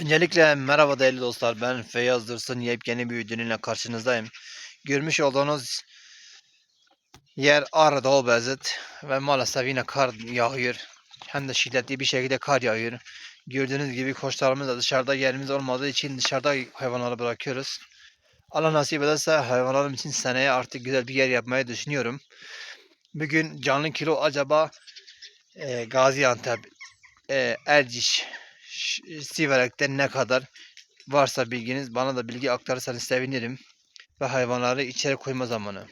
Öncelikle merhaba değerli dostlar. Ben Feyyaz Dursun. Yepyeni bir videonuyla karşınızdayım. Görmüş olduğunuz yer Ağrı Dağı Beyazıt ve maalesef yine kar yağıyor. Hem de şiddetli bir şekilde kar yağıyor. Gördüğünüz gibi koçlarımız da dışarıda yerimiz olmadığı için dışarıda hayvanları bırakıyoruz. Allah nasip ederse hayvanlarım için seneye artık güzel bir yer yapmayı düşünüyorum. Bugün canlı kilo acaba e, Gaziantep, e, Erciş, Siverek'te ne kadar varsa bilginiz bana da bilgi aktarırsanız sevinirim. Ve hayvanları içeri koyma zamanı.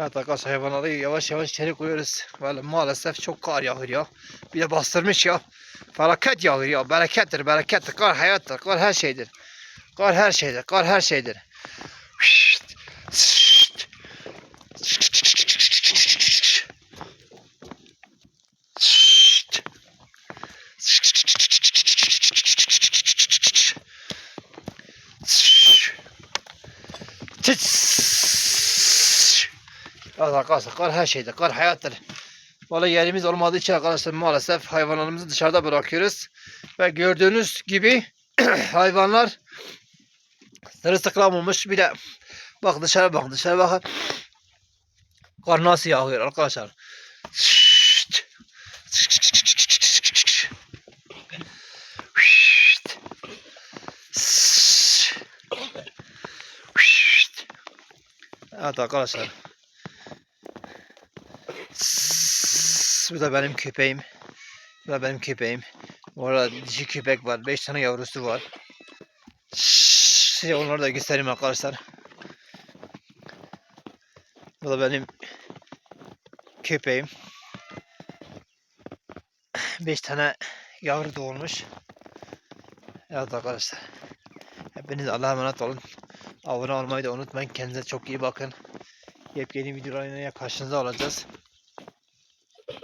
Evet arkadaşlar hayvanları yavaş yavaş içeri koyuyoruz. Böyle maalesef çok kar yağıyor ya. Bir de bastırmış ya. Felaket yağıyor ya. Berekettir berekettir. Kar hayattır. Kar her şeydir. Kar her şeydir. Kar her şeydir. Evet arkadaşlar kar her şeyde. Kar hayattır. Vallahi yerimiz olmadığı için arkadaşlar maalesef hayvanlarımızı dışarıda bırakıyoruz. Ve gördüğünüz gibi hayvanlar sırılsıklam olmuş. Bir de bak dışarı bak dışarı bakın. Kar nasıl yağıyor arkadaşlar. Evet arkadaşlar. Bu da benim köpeğim. Bu da benim köpeğim. Bu arada dişi köpek var. 5 tane yavrusu var. Size onları da göstereyim arkadaşlar. Bu da benim köpeğim. 5 tane yavru doğurmuş. Evet arkadaşlar. Hepiniz Allah'a emanet olun. Abone olmayı da unutmayın. Kendinize çok iyi bakın. Yepyeni videolarla karşınızda olacağız.